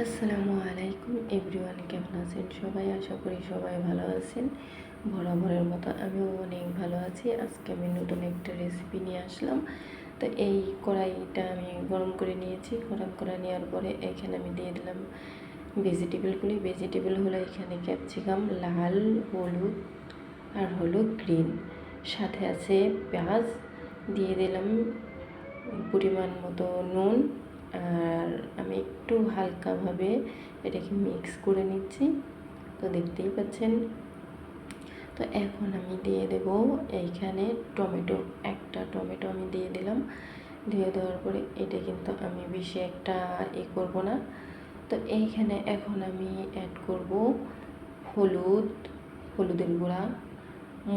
আসসালামু আলাইকুম এভরিওয়ান, কেমন আছেন সবাই? আশা করি সবাই ভালো আছেন। বরাবরের মতো আমিও অনেক ভালো আছি। আজকে আমি নতুন একটা রেসিপি নিয়ে আসলাম। তো এই কড়াইটা আমি গরম করে নিয়েছি। গরম করে নেওয়ার পরে এখানে আমি দিয়ে দিলাম ভেজিটেবলগুলি ভেজিটেবল হলো এখানে ক্যাপসিকাম লাল, হলুদ আর হলো গ্রিন সাথে আছে পেঁয়াজ, দিয়ে দিলাম পরিমাণ মতো নুন আর আমি একটু হালকাভাবে এটাকে মিক্স করে নিচ্ছি, তো দেখতেই পাচ্ছেন। তো এখন আমি দিয়ে দেব এইখানে টমেটো, একটা টমেটো আমি দিয়ে দিলাম। দিয়ে দেওয়ার পরে এটা কিন্তু আমি বেশি একটা এ করব না। তো এইখানে এখন আমি অ্যাড করব হলুদ, হলুদের গুঁড়া,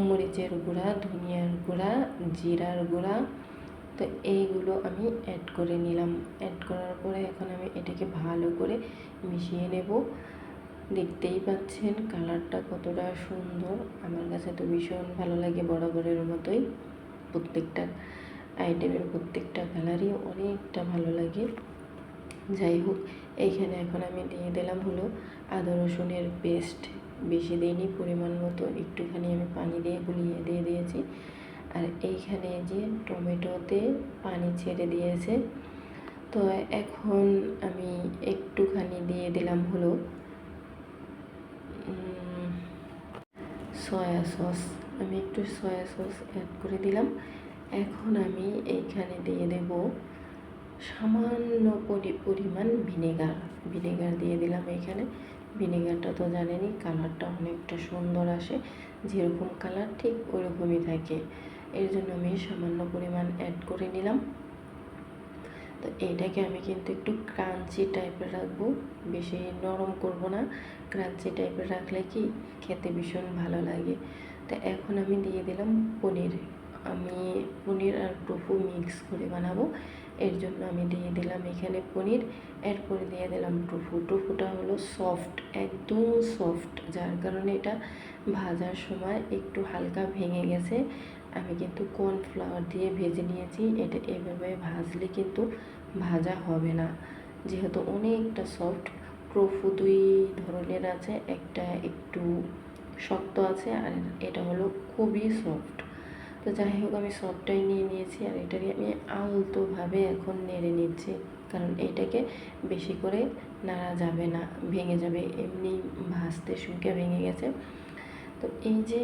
মরিচের গুঁড়া, ধনিয়ার গুঁড়া, জিরার গুঁড়া তো এইগুলো আমি অ্যাড করে নিলাম। অ্যাড করার পরে এখন আমি এটাকে ভালো করে মিশিয়ে নেব। দেখতেই পাচ্ছেন কালারটা কতটা সুন্দর। আমার কাছে তো ভীষণ ভালো লাগে বরাবরের মতোই। প্রত্যেকটা আইটেমের প্রত্যেকটা কালারই অনেকটা ভালো লাগে। যাই হোক এইখানে এখন আমি দিয়ে দিলাম হলো আদা রসুনের পেস্ট বেশি দিইনি, পরিমাণ মতো। একটুখানি আমি পানি দিয়ে গুলিয়ে দিয়ে দিয়েছি। আর এইখানে যে টমেটোতে পানি ছেড়ে দিয়েছে, তো এখন আমি একটুখানি দিয়ে দিলাম হলো সয়া সস। আমি একটু সয়া সস অ্যাড করে দিলাম। এখন আমি এইখানে দিয়ে দেব সামান্য পরিমাণ ভিনেগার। ভিনেগার দিয়ে দিলাম এখানে। ভিনেগারটা তো জানেনই, কালারটা অনেকটা সুন্দর আসে। যেরকম কালার ঠিক ওরকমই থাকে। এর জন্য আমি সামান্য পরিমাণ অ্যাড করে নিলাম। তো এটাকে আমি কিন্তু একটু ক্রাঞ্চি টাইপের রাখব, বেশি নরম করব না। ক্রাঞ্চি টাইপের রাখলে কি খেতে ভীষণ ভালো লাগে। তো এখন আমি দিয়ে দিলাম পনির। আমি পনির আর টোফু মিক্স করে বানাবো। এর জন্য আমি দিয়ে দিলাম এখানে পনির। এরপরে দিয়ে দিলাম টোফু টোফুটা হলো সফট একদম সফট যার কারণে এটা ভাজার সময় একটু হালকা ভেঙে গেছে। আমি কিন্তু কর্নফ্লাওয়ার দিয়ে ভেজে নিয়েছি। এটা এভাবে ভাজলে কিন্তু ভাজা হবে না। যেহেতু অনেকটা সফট টোফু দুই ধরনের আছে। একটা একটু শক্ত আছে আর এটা হলো খুবই সফট তো যাই হোক, আমি সবটাই নিয়ে নিয়েছি আর এটাকে আমি আলতোভাবে এখন নেড়ে নিচ্ছি। কারণ এটাকে বেশি করে নাড়া যাবে না, ভেঙে যাবে। এমনি ভাজতে শুকে ভেঙে গেছে। তো এই যে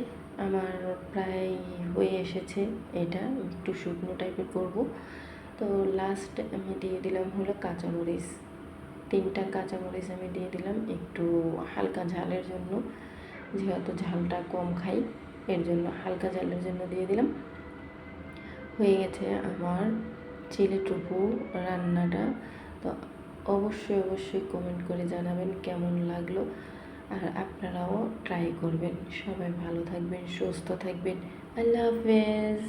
আমার প্রায় হয়ে এসেছে এটা, একটু শুকনো টাইপের করব। তো লাস্ট আমি দিয়ে দিলাম হলো কাঁচামরিচ তিনটা কাঁচামরিচ আমি দিয়ে দিলাম একটু হালকা ঝালের জন্য। যেহেতু ঝালটা কম খাই। এর জন্য, হালকা জালের জন্য দিয়ে দিলাম। হয়ে গেছে আমার চিলি টুপু রান্নাটা। তো অবশ্যই অবশ্যই কমেন্ট করে জানাবেন কেমন লাগল আর আপনারাও ট্রাই করবেন। সবাই ভালো থাকবেন, সুস্থ থাকবেন। আল্লাহ হাফেজ।